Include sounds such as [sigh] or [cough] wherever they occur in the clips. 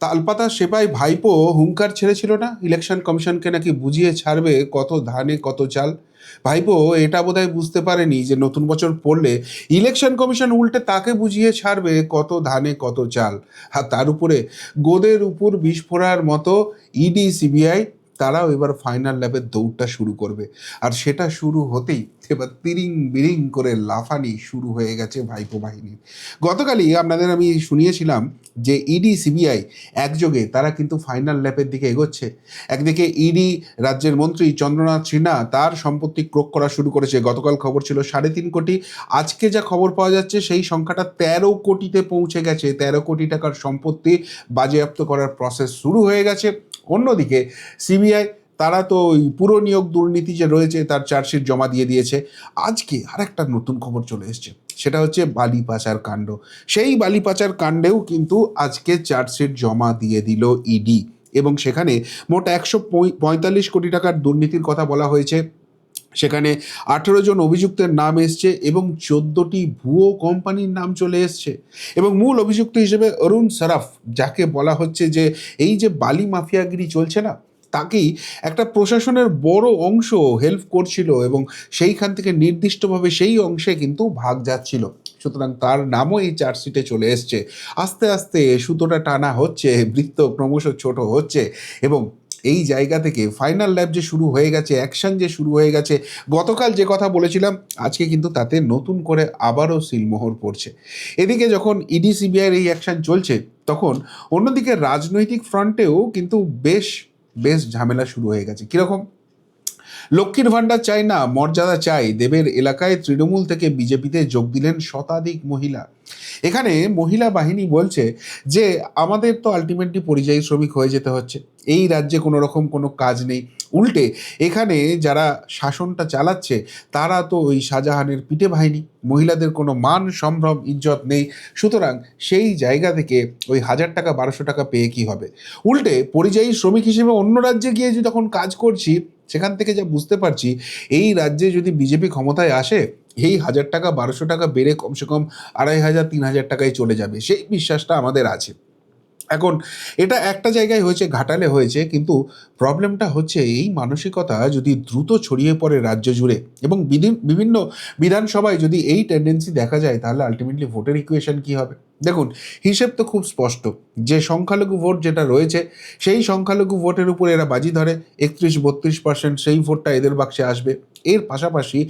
তালপাতা সেপাই ভাইপো হুঙ্কার ছেড়েছিল না? ইলেকশন কমিশনকে নাকি বুঝিয়ে ছাড়বে কত ধানে কত চাল? ভাইপো এটা বোধহয় বুঝতে পারেনি যে নতুন বছর পড়লে ইলেকশন কমিশন উল্টে তাকে বুঝিয়ে ছাড়বে কত ধানে কত চাল। আর তার উপরে গোদের উপর বিস্ফোরার মতো ইডি, সিবিআই তারাও এবার ফাইনাল ল্যাবের দৌড়টা শুরু করবে। আর সেটা শুরু হতেই এবার তিরিং বিরিং করে লাফানি শুরু হয়ে গেছে ভাইপো বাহিনীর। গতকালই আপনাদের আমি শুনিয়েছিলাম যে ইডি সিবিআই একযোগে তারা কিন্তু ফাইনাল ল্যাপের দিকে এগোচ্ছে। একদিকে ইডি রাজ্যের মন্ত্রী চন্দ্রনাথ সিনহা তার সম্পত্তি ক্রোক করা শুরু করেছে। গতকাল খবর ছিল সাড়ে তিন কোটি। আজকে যা খবর পাওয়া যাচ্ছে সেই সংখ্যাটা তেরো কোটিতে পৌঁছে গেছে। তেরো কোটি টাকার সম্পত্তি বাজেয়াপ্ত করার প্রসেস শুরু হয়ে গেছে। অন্যদিকে সিবিআই, তারা তো ওই পুরো নিয়োগ দুর্নীতি যে রয়েছে তার চার্জশিট জমা দিয়ে দিয়েছে। আজকে আর একটা নতুন খবর চলে এসছে, সেটা হচ্ছে বালি পাচার কাণ্ড। সেই বালি পাচার কাণ্ডেও কিন্তু আজকে চার্জশিট জমা দিয়ে দিল ইডি এবং সেখানে মোট একশো পঁয়তাল্লিশ কোটি টাকার দুর্নীতির কথা বলা হয়েছে। সেখানে আঠেরো জন অভিযুক্তের নাম এসছে এবং চোদ্দোটি ভুয়ো কোম্পানির নাম চলে এসছে। এবং মূল অভিযুক্ত হিসেবে অরুণ সরাফ, যাকে বলা হচ্ছে যে এই যে বালি মাফিয়াগিরি চলছে না, তাকেই একটা প্রশাসনের বড় অংশ হেল্প করছিল এবং সেইখান থেকে নির্দিষ্টভাবে সেই অংশে কিন্তু ভাগ যাচ্ছিল। সুতরাং তার নামও এই চার্জশিটে চলে এসছে। আস্তে আস্তে সুতোটা টানা হচ্ছে, বৃত্ত ক্রমশ ছোট হচ্ছে এবং এই জায়গা থেকে ফাইনাল ল্যাব যে শুরু হয়ে গেছে অ্যাকশন যে শুরু হয়ে গেছে, গতকাল যে কথা বলেছিলাম, আজকে কিন্তু তাতে নতুন করে আবারও সিলমোহর পড়ছে। এদিকে যখন ইডি সিবিআইয়ের এই অ্যাকশন চলছে, তখন অন্যদিকে রাজনৈতিক ফ্রন্টেও কিন্তু বেশ বেশ ঝামেলা শুরু হয়ে গেছে। কীরকম? লক্ষ্মীর ভাণ্ডার চাই না, মর্যাদা চাই দেবের এলাকায় তৃণমূল থেকে বিজেপিতে যোগ দিলেন শতাধিক মহিলা। এখানে মহিলা বাহিনী বলছে যে আমাদের তো আলটিমেটলি পরিযায়ী শ্রমিক হয়ে যেতে হচ্ছে। এই রাজ্যে কোনো রকম কোনো কাজ নেই। উল্টে এখানে যারা শাসনটা চালাচ্ছে, তারা তো ওই শাহজাহানের পিঠে বাহিনী। মহিলাদের কোনো মান, সম্ভ্রম, ইজ্জত নেই। সুতরাং সেই জায়গা থেকে ওই হাজার টাকা, বারোশো টাকা পেয়ে কি হবে? উল্টে পরিযায়ী শ্রমিক হিসেবে অন্য রাজ্যে গিয়ে যখন কাজ করছি, সেখান থেকে যা বুঝতে পারছি, এই রাজ্যে যদি বিজেপি ক্ষমতায় আসে এই হাজার টাকা, বারোশো টাকা বেড়ে কমসে কম আড়াই হাজার, তিন হাজার টাকায় চলে যাবে। সেই বিশ্বাসটা আমাদের আছে। এখন এটা একটা জায়গায় হয়েছে, ঘাটালে হয়েছে, কিন্তু প্রবলেমটা হচ্ছে এই মানসিকতা যদি দ্রুত ছড়িয়ে পড়ে রাজ্য জুড়ে এবং বিভিন্ন বিধানসভায় যদি এই টেন্ডেন্সি দেখা যায়, তাহলে আলটিমেটলি ভোটের ইকুয়েশন কী হবে? দেখুন, হিসেব তো খুব স্পষ্ট। যে সংখ্যালঘু ভোট যেটা রয়েছে, সেই সংখ্যালঘু ভোটের উপর এরা বাজি ধরে একত্রিশ বত্রিশ পার্সেন্ট সেই ভোটটা এদের বাক্সে আসবে। এর পাশাপাশি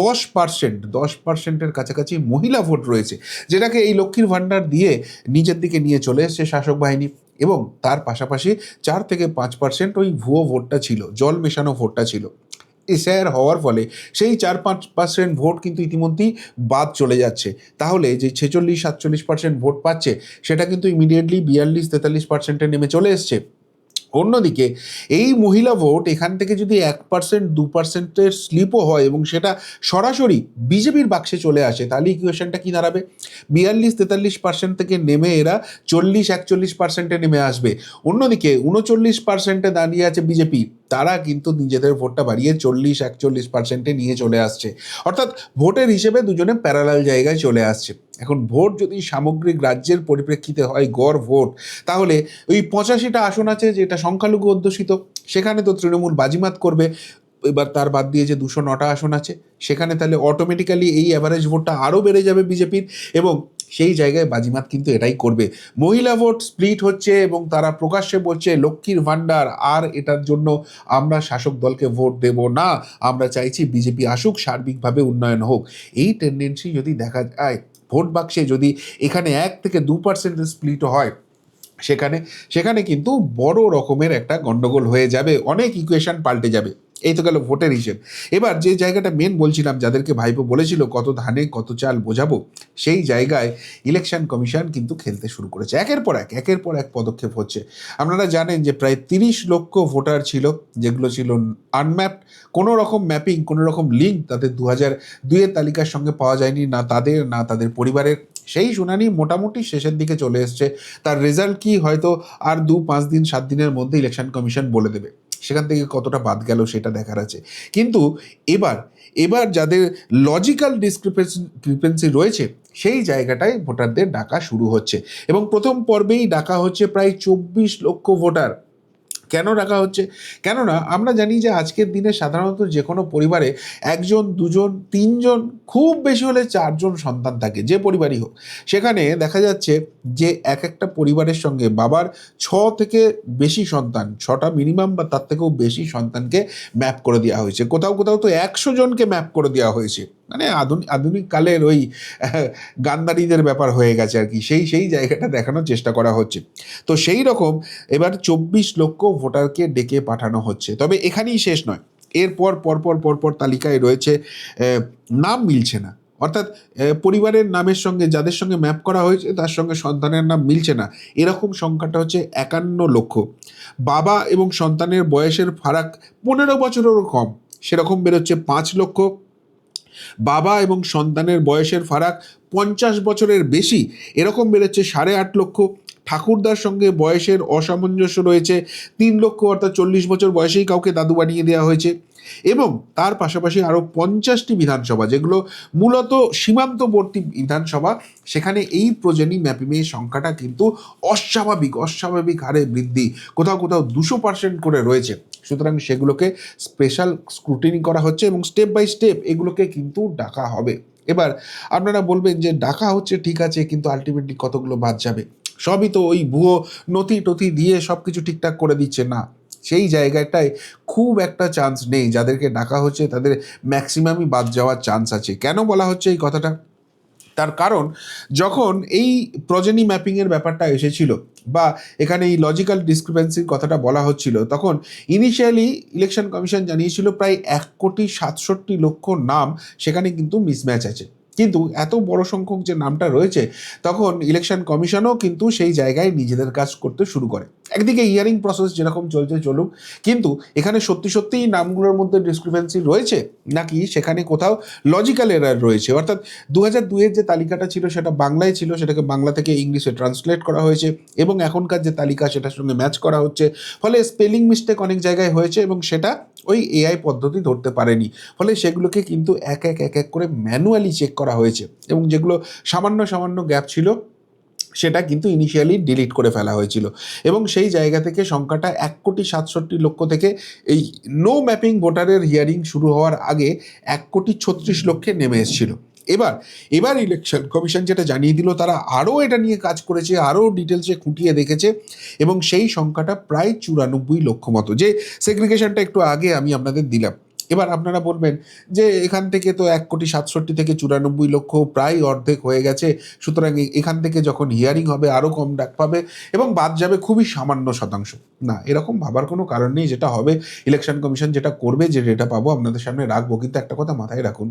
দশ পার্সেন্ট দশ পার্সেন্টের কাছাকাছি মহিলা ভোট রয়েছে, যেটাকে এই লক্ষ্মীর ভাণ্ডার দিয়ে নিজের দিকে নিয়ে চলে এসছে শাসক বাহিনী। এবং তার পাশাপাশি চার থেকে পাঁচ পার্সেন্ট ওই ভুয়ো ভোটটা ছিল, জল মেশানো ভোটটা ছিল। এসআইআর হওয়ার ফলে সেই চার পাঁচ পার্সেন্ট ভোট কিন্তু ইতিমধ্যেই বাদ চলে যাচ্ছে। তাহলে যে ছেচল্লিশ সাতচল্লিশ পার্সেন্ট ভোট পাচ্ছে, সেটা কিন্তু ইমিডিয়েটলি বিয়াল্লিশ তেতাল্লিশ পার্সেন্টে নেমে চলে এসছে। অন্যদিকে, এই মহিলা ভোট এখান থেকে যদি এক পার্সেন্ট দু পার্সেন্টের স্লিপও হয় এবং সেটা সরাসরি বিজেপির বাক্সে চলে আসে, তাহলে ইকুয়েশনটা কী দাঁড়াবে? বিয়াল্লিশ, তেতাল্লিশ পার্সেন্ট থেকে নেমে এরা চল্লিশ, একচল্লিশ পার্সেন্টে নেমে আসবে। অন্যদিকে, উনচল্লিশ পার্সেন্টে দাঁড়িয়ে আছে বিজেপি, তারা কিন্তু নিজেদের ভোটটা বাড়িয়ে চল্লিশ, একচল্লিশ পার্সেন্টে নিয়ে চলে আসছে। অর্থাৎ ভোটের হিসেবে দুজনে প্যারালাল জায়গায় চলে আসছে। এখন ভোট যদি সামগ্রিক রাজ্যের পরিপ্রেক্ষিতে হয় গড় ভোট, তাহলে ওই পঁচাশিটা আসন আছে যেটা সংখ্যালঘু অধ্যুষিত, সেখানে তো তৃণমূল বাজিমাত করবে, এবার তার বাদ দিয়ে যে দুশো নটা আসন আছে, সেখানে তাহলে অটোমেটিক্যালি এই অ্যাভারেজ ভোটটা আরও বেড়ে যাবে বিজেপির, এবং সেই জায়গায় বাজিমাত কিন্তু এটাই করবে। মহিলা ভোট স্প্লিট হচ্ছে এবং তারা প্রকাশ্যে বলছে, লক্ষ্মীর ভাণ্ডার, আর এটার জন্য আমরা শাসক দলকে ভোট দেব না, আমরা চাইছি বিজেপি আসুক, সার্বিকভাবে উন্নয়ন হোক। এই টেন্ডেন্সি যদি দেখা যায় ভোট বাক্সে যদি এখানে এক থেকে দু পার্সেন্টের স্প্লিট হয়, সেখানে সেখানে কিন্তু বড় রকমের একটা গন্ডগোল হয়ে যাবে, অনেক ইকুয়েশন পাল্টে যাবে। এই তো গেল ভোটের হিসেব। এবার যে জায়গাটা মেন বলছিলাম, যাদেরকে ভাইপো বলেছিল কত ধানে কত চাল বোঝাবো, সেই জায়গায় ইলেকশন কমিশন কিন্তু খেলতে শুরু করেছে। একের পর এক, একের পর এক পদক্ষেপ হচ্ছে। আপনারা জানেন যে প্রায় তিরিশ লক্ষ ভোটার ছিল, যেগুলো ছিল আনম্যাপড কোনো রকম ম্যাপিং কোনো রকম লিঙ্ক তাদের দু হাজার দুইয়ের তালিকার সঙ্গে পাওয়া যায়নি, না তাদের না তাদের পরিবারের। সেই শুনানি মোটামুটি শেষের দিকে চলে এসছে। তার রেজাল্ট কি হয়তো আর দু, পাঁচ দিন, সাত দিনের মধ্যে ইলেকশন কমিশন বলে দেবে। সেখান থেকে কতটা বাদ গেল সেটা দেখার আছে। কিন্তু এবার এবার যাদের লজিক্যাল ডিসক্রিপেন্সি রয়েছে, সেই জায়গাটায় ভোটারদের ডাকা শুরু হচ্ছে। এবং প্রথম পর্বেই ডাকা হচ্ছে প্রায় চব্বিশ লক্ষ ভোটার। কেন রাখা হচ্ছে? কেননা আমরা জানি যে আজকের দিনে সাধারণত যে কোনো পরিবারে একজন, দুজন, তিনজন, খুব বেশি হলে চারজন সন্তান থাকে, যে পরিবারই হোক। সেখানে দেখা যাচ্ছে যে এক একটা পরিবারের সঙ্গে বাবার ছ থেকে বেশি সন্তান, ছটা মিনিমাম বা তার থেকেও বেশি সন্তানকে ম্যাপ করে দেওয়া হয়েছে। কোথাও কোথাও তো একশো জনকে ম্যাপ করে দেওয়া হয়েছে। মানে আধুনিক আধুনিক কালের ওই [laughs] গান্ধারীদের ব্যাপার হয়ে গেছে আর কি। সেই সেই জায়গাটা দেখানোর চেষ্টা করা হচ্ছে। তো সেই রকম এবার চব্বিশ লক্ষ ভোটারকে ডেকে পাঠানো হচ্ছে। তবে এখানেই শেষ নয়। এরপর পরপর পরপর তালিকায় রয়েছে নাম মিলছে না। অর্থাৎ পরিবারের নামের সঙ্গে যাদের সঙ্গে ম্যাপ করা হয়েছে, তার সঙ্গে সন্তানের নাম মিলছে না। এরকম সংখ্যাটা হচ্ছে একান্ন লক্ষ। বাবা এবং সন্তানের বয়সের ফারাক পনেরো বছরেরও কম। সেরকম বেরোচ্ছে পাঁচ লক্ষ। বাবা এবং সন্তানের বয়সের ফারাক পঞ্চাশ বছরের বেশি, এরকম বেড়েছে সাড়ে আট লক্ষ। ঠাকুরদার সঙ্গে বয়সের অসামঞ্জস্য রয়েছে, তিন লক্ষ অর্থাৎ চল্লিশ বছর বয়সেই কাউকে দাদু বানিয়ে দেওয়া হয়েছে। এবং তার পাশাপাশি আরও পঞ্চাশটি বিধানসভা, যেগুলো মূলত সীমান্তবর্তী বিধানসভা, সেখানে এই প্রজনী ম্যাপিংয়ের সংখ্যাটা কিন্তু অস্বাভাবিক অস্বাভাবিক হারে বৃদ্ধি। কোথাও কোথাও দুশো পার্সেন্ট করে রয়েছে। সুতরাং সেগুলোকে স্পেশাল স্ক্রুটিনি করা হচ্ছে এবং স্টেপ বাই স্টেপ এগুলোকে কিন্তু ডাকা হবে। এবার আপনারা বলবেন যে ডাকা হচ্ছে ঠিক আছে, কিন্তু আলটিমেটলি কতগুলো বাদ যাবে? সবই তো ওই ভুয়ো নথি টথি দিয়ে সব কিছু ঠিকঠাক করে দিচ্ছে না। সেই জায়গাটায় খুব একটা চান্স নেই। যাদেরকে ডাকা হচ্ছে তাদের ম্যাক্সিমামই বাদ যাওয়ার চান্স আছে। কেন বলা হচ্ছে এই কথাটা? তার কারণ, যখন এই প্রজেনি ম্যাপিংয়ের ব্যাপারটা এসেছিল বা এখানে এই লজিক্যাল ডিসক্রিপেন্সির কথাটা বলা হচ্ছিল, তখন ইনিশিয়ালি ইলেকশন কমিশন জানিয়েছিল প্রায় এক কোটি সাতষট্টি লক্ষ নাম সেখানে কিন্তু মিসম্যাচ আছে। কিন্তু এত বড় সংখ্যক যে নামটা রয়েছে, তখন ইলেকশন কমিশনও কিন্তু সেই জায়গায় নিজেদের কাজ করতে শুরু করে। একদিকে হিয়ারিং প্রসেস যেরকম চলছে চলুক, কিন্তু এখানে সত্যি সত্যিই নামগুলোর মধ্যে ডিসক্রিপেন্সি রয়েছে, নাকি সেখানে কোথাও লজিক্যাল এরার রয়েছে? অর্থাৎ দু হাজার দুইয়ের যে তালিকাটা ছিল সেটা বাংলায় ছিল, সেটাকে বাংলা থেকে ইংলিশে ট্রান্সলেট করা হয়েছে, এবং এখনকার যে তালিকা সেটার সঙ্গে ম্যাচ করা হচ্ছে। ফলে স্পেলিং মিস্টেক অনেক জায়গায় হয়েছে, এবং সেটা ওই এআই পদ্ধতি ধরতে পারেনি। ফলে সেগুলোকে কিন্তু এক এক এক এক করে ম্যানুয়ালি চেক করা হয়েছে এবং যেগুলো সামান্য সামান্য গ্যাপ ছিল, সেটা কিন্তু ইনিশিয়ালি ডিলিট করে ফেলা হয়েছিল। এবং সেই জায়গা থেকে সংখ্যাটা এক কোটি সাতষট্টি লক্ষ থেকে এই নো ম্যাপিং ভোটারের হিয়ারিং শুরু হওয়ার আগে এক কোটি ছত্রিশ লক্ষে নেমে এসেছিল। এবার এবার ইলেকশন কমিশন যেটা জানিয়ে দিল, তারা আরও এটা নিয়ে কাজ করেছে, আরও ডিটেলসে খুঁটিয়ে দেখেছে এবং সেই সংখ্যাটা প্রায় চুরানব্বই লক্ষ মতো। যে সেগ্রিগেশনটা একটু আগে আমি আপনাদের দিলাম। এবার আপনারা বলবেন যে এখান থেকে তো এক কোটি সাতষট্টি থেকে চুরানব্বই লক্ষ প্রায় অর্ধেক হয়ে গেছে। সুতরাং এখান থেকে যখন হিয়ারিং হবে আরও কম ডাক পাবে এবং বাদ যাবে খুবই সামান্য শতাংশ। না, এরকম ভাবার কোনো কারণ নেই, যেটা হবে ইলেকশন কমিশন যেটা করবে, যে ডেটা পাবো, আপনাদের সামনে রাখব। কিন্তু একটা কথা মাথায় রাখুন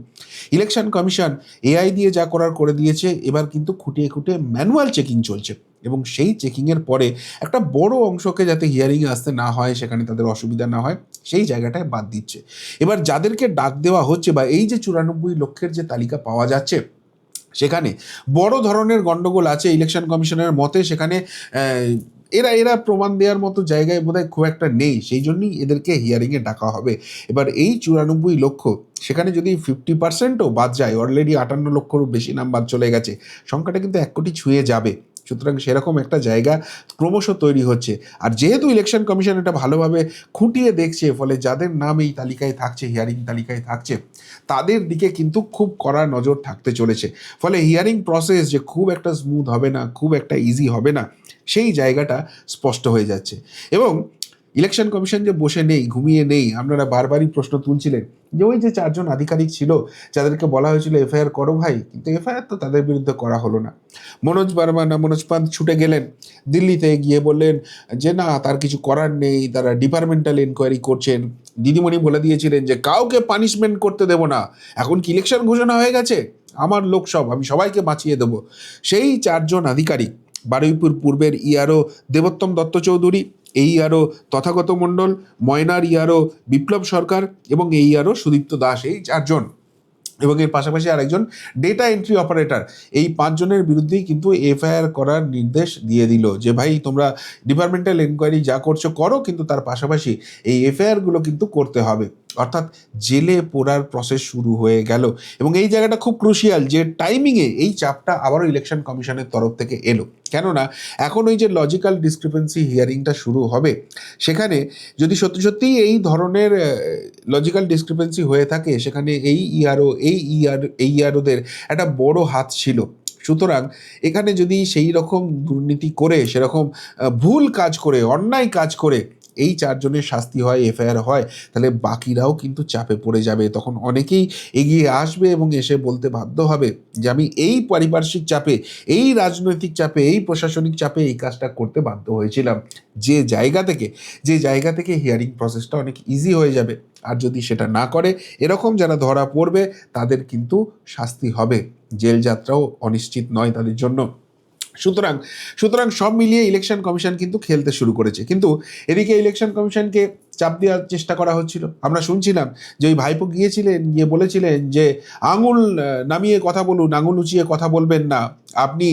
ইলেকশন কমিশন এআই দিয়ে যা করার করে দিয়েছে, এবার কিন্তু খুঁটিয়ে খুঁটিয়ে ম্যানুয়াল চেকিং চলছে। এবং সেই চেকিংয়ের পরে একটা বড় অংশকে যাতে হিয়ারিংয়ে আসতে না হয়, সেখানে তাদের অসুবিধা না হয়, সেই জায়গাটায় বাদ দিচ্ছে। এবার যাদেরকে ডাক দেওয়া হচ্ছে বা এই যে চুরানব্বই লক্ষের যে তালিকা পাওয়া যাচ্ছে, সেখানে বড় ধরনের গণ্ডগোল আছে ইলেকশন কমিশনের মতে, সেখানে এরা এরা প্রমাণ দেওয়ার মতো জায়গায় বোধহয় খুব একটা নেই, সেই জন্যই এদেরকে হিয়ারিংয়ে ডাকা হবে। এবার এই চুরানব্বই লক্ষ, সেখানে যদি ফিফটি পার্সেন্টও বাদ যায় অলরেডি আটান্ন লক্ষরও বেশি নাম বাদ চলে গেছে, সংখ্যাটা কিন্তু এক কোটি ছুঁয়ে যাবে। সুতরাং সেরকম একটা জায়গা ক্রমশ তৈরি হচ্ছে। আর যেহেতু ইলেকশন কমিশন এটা ভালোভাবে খুঁটিয়ে দেখছে, ফলে যাদের নাম এই তালিকায় থাকছে হিয়ারিং তালিকায় থাকছে, তাদের দিকে কিন্তু খুব কড়া নজর থাকতে চলেছে। ফলে হিয়ারিং প্রসেস যে খুব একটা স্মুথ হবে না, খুব একটা ইজি হবে না, সেই জায়গাটা স্পষ্ট হয়ে যাচ্ছে। এবং ইলেকশন কমিশন যে বসে নেই, ঘুমিয়ে নেই, আপনারা বারবারই প্রশ্ন তুলছিলেন যে ওই যে চারজন আধিকারিক ছিল, যাদেরকে বলা হয়েছিল, এফআইআর করো ভাই। কিন্তু এফআইআর তো তাদের বিরুদ্ধে করা হলো না। মনোজ বার্মা না মনোজ পান্ত ছুটে গেলেন, দিল্লিতে গিয়ে বললেন যে, না, তার কিছু করার নেই, তারা ডিপার্টমেন্টাল এনকোয়ারি করছেন। দিদিমণি বলে দিয়েছিলেন যে, কাউকে পানিশমেন্ট করতে দেবো না। এখন কি ইলেকশন ঘোষণা হয়ে গেছে? আমার লোক সব, আমি সবাইকে বাঁচিয়ে দেবো। সেই চারজন আধিকারিক, বারুইপুর পূর্বের ইআরও দেবোত্তম দত্ত চৌধুরী এই আরও তথাগত মণ্ডল, ময়নার ইয়ারও বিপ্লব সরকার এবং এই আরও সুদীপ্ত দাস, এই চারজন। এবং এর পাশাপাশি আরেকজন ডেটা এন্ট্রি অপারেটর এই পাঁচজনের বিরুদ্ধেই কিন্তু এফআইআর করার নির্দেশ দিয়ে দিল যে, ভাই, তোমরা ডিপার্টমেন্টাল এনকোয়ারি যা করছ করো, কিন্তু তার পাশাপাশি এই এফআইআরগুলো কিন্তু করতে হবে। অর্থাৎ জেলে পোড়ার প্রসেস শুরু হয়ে গেল। এবং এই জায়গাটা খুব ক্রুশিয়াল যে টাইমিংয়ে এই চাপটা আবারও ইলেকশন কমিশনের তরফ থেকে এলো। কেননা, এখন ওই যে লজিক্যাল ডিসক্রিপেন্সি হিয়ারিংটা শুরু হবে, সেখানে যদি সত্যি সত্যিই এই ধরনের লজিক্যাল ডিসক্রিপেন্সি হয়ে থাকে, সেখানে এই ইআরও এই ইআর এই ইআরওদের একটা বড় হাত ছিল। সুতরাং এখানে যদি সেই রকম দুর্নীতি করে, সেরকম ভুল কাজ করে, অন্যায় কাজ করে এই চারজনের শাস্তি হয়, এফআইআর হয়, তাহলে বাকিরাও কিন্তু চাপে পড়ে যাবে। তখন অনেকেই এগিয়ে আসবে এবং এসে বলতে বাধ্য হবে যে, আমি এই পারিপার্শ্বিক চাপে, এই রাজনৈতিক চাপে, এই প্রশাসনিক চাপে এই কাজটা করতে বাধ্য হয়েছিলাম। যে জায়গা থেকে, যে জায়গা থেকে হিয়ারিং প্রসেসটা অনেক ইজি হয়ে যাবে। আর যদি সেটা না করে, এরকম যারা ধরা পড়বে, তাদের কিন্তু শাস্তি হবে। জেল যাত্রাও অনিশ্চিত নয় তাদের জন্য। সুতরাং সুতরাং সব মিলিয়ে ইলেকশন কমিশন কিন্তু খেলতে শুরু করেছে। কিন্তু এদিকে ইলেকশন কমিশনকে চাপ দেওয়ার চেষ্টা করা হচ্ছিল। আমরা শুনছিলাম যে ওই ভাইপো গিয়েছিলেন, গিয়ে বলেছিলেন যে, আঙুল নামিয়ে কথা বলুন, আঙুল উঁচিয়ে কথা বলবেন না। আপনি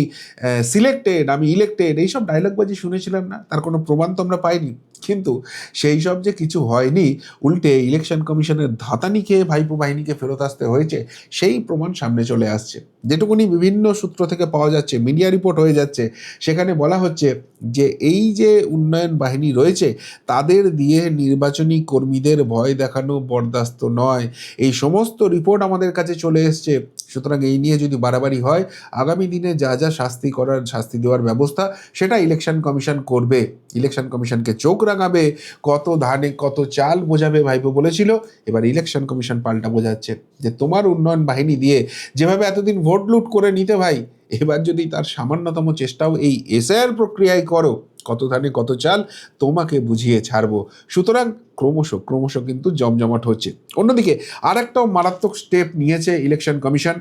সিলেক্টেড আমি ইলেক্টেড এইসব ডায়লগবাজি শুনেছিলাম না, তার কোনো প্রমাণ তো আমরা পাইনি। কিন্তু সেই সব যে কিছু হয়নি, উল্টে ইলেকশন কমিশনের ধাতানি খেয়ে ভাইপো বাহিনীকে ফেরত আসতে হয়েছে, সেই প্রমাণ সামনে চলে আসছে। যেটুকুনি বিভিন্ন সূত্র থেকে পাওয়া যাচ্ছে মিডিয়া রিপোর্ট হয়ে যাচ্ছে, সেখানে বলা হচ্ছে যে এই যে উন্নয়ন বাহিনী রয়েছে, তাদের দিয়ে নির্বাচনী কর্মীদের ভয় দেখানো বরদাস্ত নয়। এই সমস্ত রিপোর্ট আমাদের কাছে চলে এসছে। সুতরাং এই নিয়ে যদি বাড়াবাড়ি হয়, আগামী দিনে যা যা শাস্তি করার, শাস্তি দেওয়ার ব্যবস্থা, সেটা ইলেকশন কমিশন করবে। ইলেকশন কমিশনকে চোখ রাঙাবে, কত ধানে কত চাল বোঝাবে ভাইপো বলেছিল। এবার ইলেকশন কমিশন পাল্টা বোঝাচ্ছে যে তোমার উন্নয়ন বাহিনী দিয়ে যেভাবে এতদিন ভোট লুট করে নিতে ভাই, এবার যদি তার সামান্যতম চেষ্টাও এই এসআইআর প্রক্রিয়ায় করো, কত ধানে কত চাল, তোমাকে বুঝিয়ে ছাড়বো। সুতরাং ক্রমশ ক্রমশ কিন্তু জমজমাট হচ্ছে। অন্যদিকে আর একটাও মারাত্মক স্টেপ নিয়েছে ইলেকশন কমিশন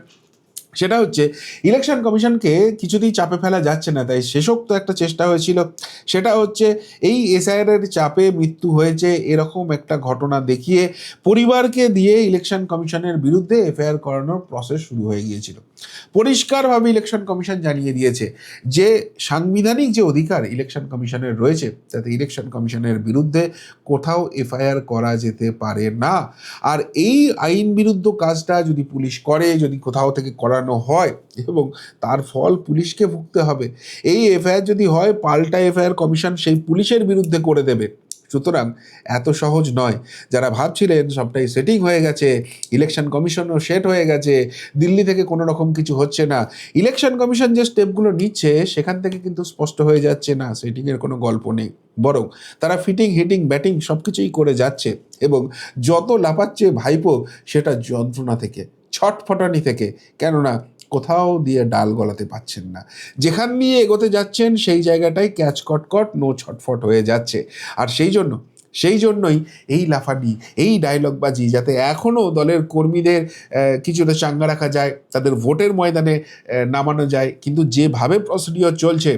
সেটা হচ্ছে ইলেকশন কমিশনকে কিছুতেই চাপে ফেলা যাচ্ছে না, তাই শেষোক্ত একটা চেষ্টা হয়েছিল। সেটা হচ্ছে, এই এসআইআর এর চাপে মৃত্যু হয়েছে এরকম একটা ঘটনা দেখিয়ে পরিবারকে দিয়ে ইলেকশন কমিশনের বিরুদ্ধে এফআইআর করানোর প্রসেস শুরু হয়ে গিয়েছিল। পরিষ্কারভাবে ইলেকশন কমিশন জানিয়ে দিয়েছে। যে সাংবিধানিক যে অধিকার ইলেকশন কমিশনের রয়েছে, তাতে ইলেকশন কমিশনের বিরুদ্ধে কোথাও এফআইআর করা যেতে পারে না। আর এই আইন বিরুদ্ধ কাজটা যদি পুলিশ করে, যদি কোথাও থেকে করানো হয়, এবং তার ফল পুলিশকে ভুগতে হবে, এই এফআইআর যদি হয়, পাল্টা এফআইআর কমিশন সেই পুলিশের বিরুদ্ধে করে দেবে। সুতরাং এত সহজ নয়। যারা ভাবছিলেন সবটাই সেটিং হয়ে গেছে ইলেকশন কমিশনও সেট হয়ে গেছে, দিল্লি থেকে কোনো রকম কিছু হচ্ছে না। ইলেকশন কমিশন যে স্টেপগুলো নিচ্ছে, সেখান থেকে কিন্তু স্পষ্ট হয়ে যাচ্ছে না সেটিংয়ের কোনো গল্প নেই। বরং তারা ফিটিং হিটিং ব্যাটিং সব কিছুই করে যাচ্ছে এবং যত লাফাচ্ছে ভাইপো, সেটা যন্ত্রণা থেকে, ছটফটানি থেকে। কেননা কোথাও দিয়ে ডাল গলাতে পাচ্ছেন না। যেখান নিয়ে এগোতে যাচ্ছেন, সেই জায়গাটাই ক্যাচ কটকট নো ছটফট হয়ে যাচ্ছে। আর সেই জন্য, সেই জন্যই এই লাফাডি এই ডায়লগবাজি যাতে এখনও দলের কর্মীদের কিছুটা চাঙ্গা রাখা যায়, তাদের ভোটের ময়দানে নামানো যায়, কিন্তু যেভাবে প্রসিডিওর চলছে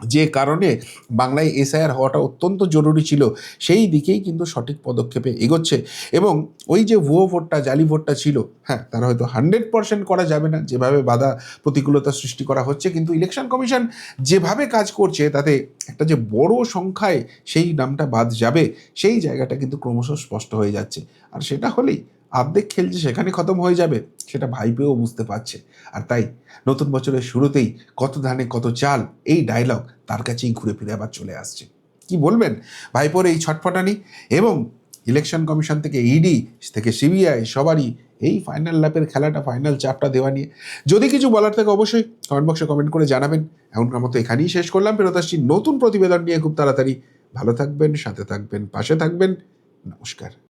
যে কারণে বাংলায় এসআইআর হওয়াটা অত্যন্ত জরুরি ছিল, সেই দিকেই কিন্তু সঠিক পদক্ষেপে এগোচ্ছে। এবং ওই যে ভুয়ো ভোটটা, জালি ভোটটা ছিল হ্যাঁ তারা হয়তো হান্ড্রেড পার্সেন্ট করা যাবে না, যেভাবে বাধা প্রতিকূলতা সৃষ্টি করা হচ্ছে, কিন্তু ইলেকশন কমিশন যেভাবে কাজ করছে, তাতে একটা যে বড় সংখ্যায় সেই নামটা বাদ যাবে, সেই জায়গাটা কিন্তু ক্রমশ স্পষ্ট হয়ে যাচ্ছে। আর সেটা হলেই আর্ধেক খেল যে সেখানে খতম হয়ে যাবে, সেটা ভাই ভাইপেও বুঝতে পারছে। আর তাই নতুন বছরের শুরুতেই কত ধানে কত চাল, এই ডায়লগ তার কাছেই ঘুরে ফিরে আবার চলে আসছে। কি বলবেন ভাইপোর এই ছটফটানি? এবং ইলেকশন কমিশন থেকে ইডি থেকে সিবিআই সবারই এই ফাইনাল ল্যাপের খেলাটা ফাইনাল চাপটা দেওয়া নিয়ে। যদি কিছু বলার থাকে অবশ্যই কমেন্ট বক্সে কমেন্ট করে জানাবেন। এখনকার মতো এখানেই শেষ করলাম। ফেরত আসছি নতুন প্রতিবেদন নিয়ে। খুব তাড়াতাড়ি ভালো থাকবেন, সাথে থাকবেন, পাশে থাকবেন। নমস্কার।